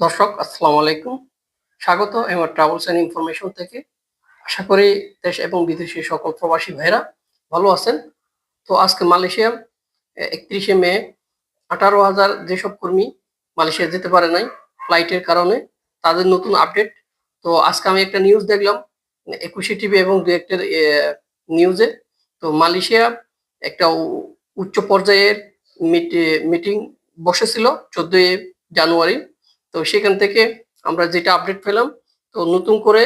দর্শক, আসসালামু আলাইকুম। স্বাগত আমার ট্রাভেলস অ্যান্ড ইনফরমেশন থেকে। আশা করি দেশ এবং বিদেশি সকল প্রবাসী ভাইরা ভালো আছেন। তো আজকে মালয়েশিয়া একত্রিশে মে, আঠারো হাজার যেসব কর্মী মালয়েশিয়া যেতে পারে নাই ফ্লাইটের কারণে, তাদের নতুন আপডেট। তো আজকে আমি একটা নিউজ দেখলাম, একুশে টিভি এবং দু একটা নিউজে। তো মালয়েশিয়া একটা উচ্চ পর্যায়ের মিটিং বসেছিল চোদ্দই জানুয়ারি। তো সেখান থেকে আমরা যেটা আপডেট পেলাম, তো নতুন করে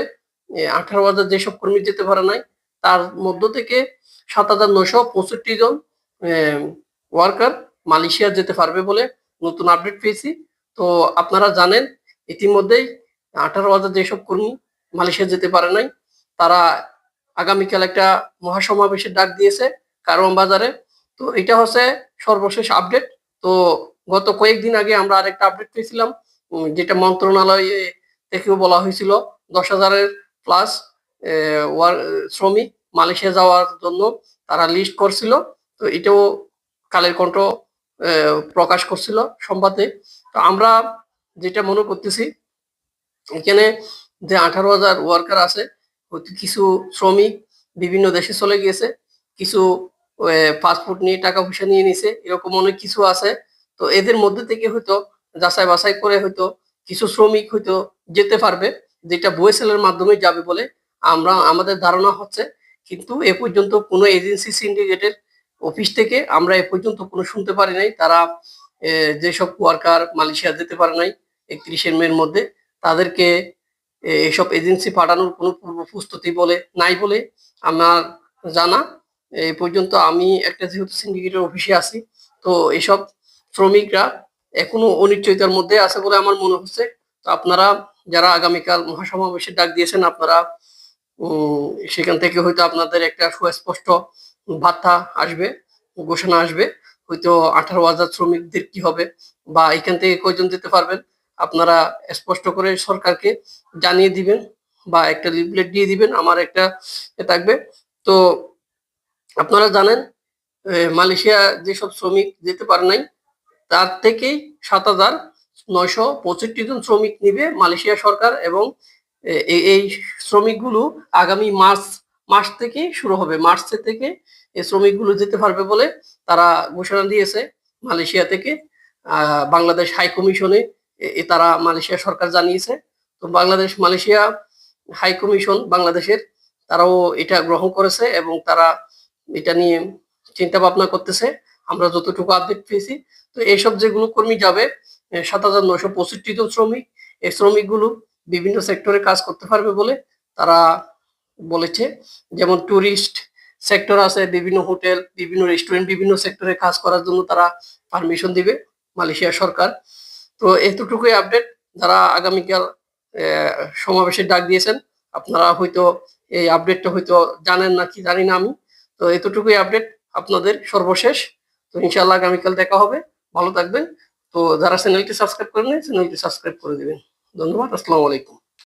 আঠারো হাজার যেসব কর্মী যেতে পারে নাই, তার মধ্য থেকে সাত হাজার নশো পঁয়ষট্টি জন ওয়ার্কার মালয়েশিয়া যেতে পারবে বলে নতুন আপডেট পেয়েছি। তো আপনারা জানেন, ইতিমধ্যেই আঠারো হাজার যেসব কর্মী মালয়েশিয়া যেতে পারে নাই, তারা আগামীকাল একটা মহাসমাবেশের ডাক দিয়েছে কারওয়ান বাজারে। তো এটা হচ্ছে সর্বশেষ আপডেট তো গত কয়েকদিন আগে আমরা আরেকটা আপডেট পেয়েছিলাম যেটা মন্ত্রণালয়ে থেকেও বলা হয়েছিল, দশ হাজারের প্লাস শ্রমিক মালয়েশিয়া যাওয়ার জন্য তারা লিস্ট করছিল। তো এটাও কালের কণ্ঠ প্রকাশ করছিল সংবাদে। তো আমরা যেটা মনে করতেছি, এখানে যে আঠারো হাজার ওয়ার্কার আছে কিছু শ্রমিক বিভিন্ন দেশে চলে গিয়েছে, কিছু পাসপোর্ট নিয়ে টাকা পয়সা নিয়ে নিছে, এরকম অনেক কিছু আছে। তো এদের মধ্যে থেকে হয়তো যাচাই বাছাই করে হয়তো কিছু শ্রমিক হয়তো যেতে পারবে যেটা বুয়েসেলের মাধ্যমে যাবে বলে আমরা আমাদের ধারণা হচ্ছে। কিন্তু এ পর্যন্ত কোনো এজেন্সি সিন্ডিকেটের অফিস থেকে আমরা এ পর্যন্ত কোনো শুনতে পারি নাই। তারা যেসব ওয়ার্কার মালয়েশিয়া যেতে পারে নাই একত্রিশের মের মধ্যে তাদেরকে এ, এসব এজেন্সি পাঠানোর কোনো পূর্ব প্রস্তুতি বলে নাই বলে আমার জানা। এই পর্যন্ত আমি একটা যেহেতু সিন্ডিকেটের অফিসে আছি তো এসব শ্রমিকরা এখনও অনিশ্চয়তার মধ্যে আছে বলে আমার মনে হচ্ছে। তো আপনারা যারা আগামীকাল মহাসমাবেশের ডাক দিয়েছেন, আপনারা সেখান থেকে হয়তো আপনাদের একটা সুস্পষ্ট ভাতা আসবে, ঘোষণা আসবে। হয়তো আঠারো হাজার শ্রমিকদের কি হবে বা এখান থেকে কয়জন যেতে পারবেন, আপনারা স্পষ্ট করে সরকারকে জানিয়ে দিবেন বা একটা লিফলেট দিয়ে দিবেন, আমার একটা এ থাকবে। তো আপনারা জানেন মালয়েশিয়া যেসব শ্রমিক যেতে পারে নাই তার থেকেই সাত হাজার নয়শো পঁয়ষট্টি জন শ্রমিক নিবে মালয়েশিয়া সরকার এবং এই শ্রমিকগুলো আগামী মার্চ, মাস থেকে শুরু হবে। মার্চ থেকে এই শ্রমিকগুলো যেতে পারবে বলে তারা ঘোষণা দিয়েছে মালয়েশিয়া থেকে। বাংলাদেশ হাই কমিশনে তারা মালয়েশিয়া সরকার জানিয়েছে। তো বাংলাদেশ, মালয়েশিয়া হাই কমিশন বাংলাদেশের তারাও এটা গ্রহণ করেছে এবং তারা এটা নিয়ে চিন্তা ভাবনা করতেছে। আমরা যতটুকু আপডেট পেয়েছি। তো এইসব যেগুলো কর্মী যাবে সাত হাজার নয়শো জন শ্রমিক, এই শ্রমিকগুলো বিভিন্ন সেক্টরে কাজ করতে পারবে বলে তারা বলেছে। যেমন ট্যুরিস্ট সেক্টর আছে, বিভিন্ন হোটেল বিভিন্ন রেস্টুরেন্ট বিভিন্ন সেক্টরে কাজ করার জন্য তারা পারমিশন দিবে মালয়েশিয়া সরকার। তো এতটুকুই আপডেট যারা আগামীকাল সমাবেশের ডাক দিয়েছেন, আপনারা হয়তো এই আপডেটটা হয়তো জানেন না কি জানি না আমি। তো এতটুকুই আপডেট আপনাদের সর্বশেষ। তো ইনশাল্লাহ আগামীকাল দেখা হবে। ভালো থাকবেন। তো যারা চ্যানেলটি সাবস্ক্রাইব করেন চ্যানেলটি সাবস্ক্রাইব করে দিবেন। ধন্যবাদ। আসসালামু আলাইকুম।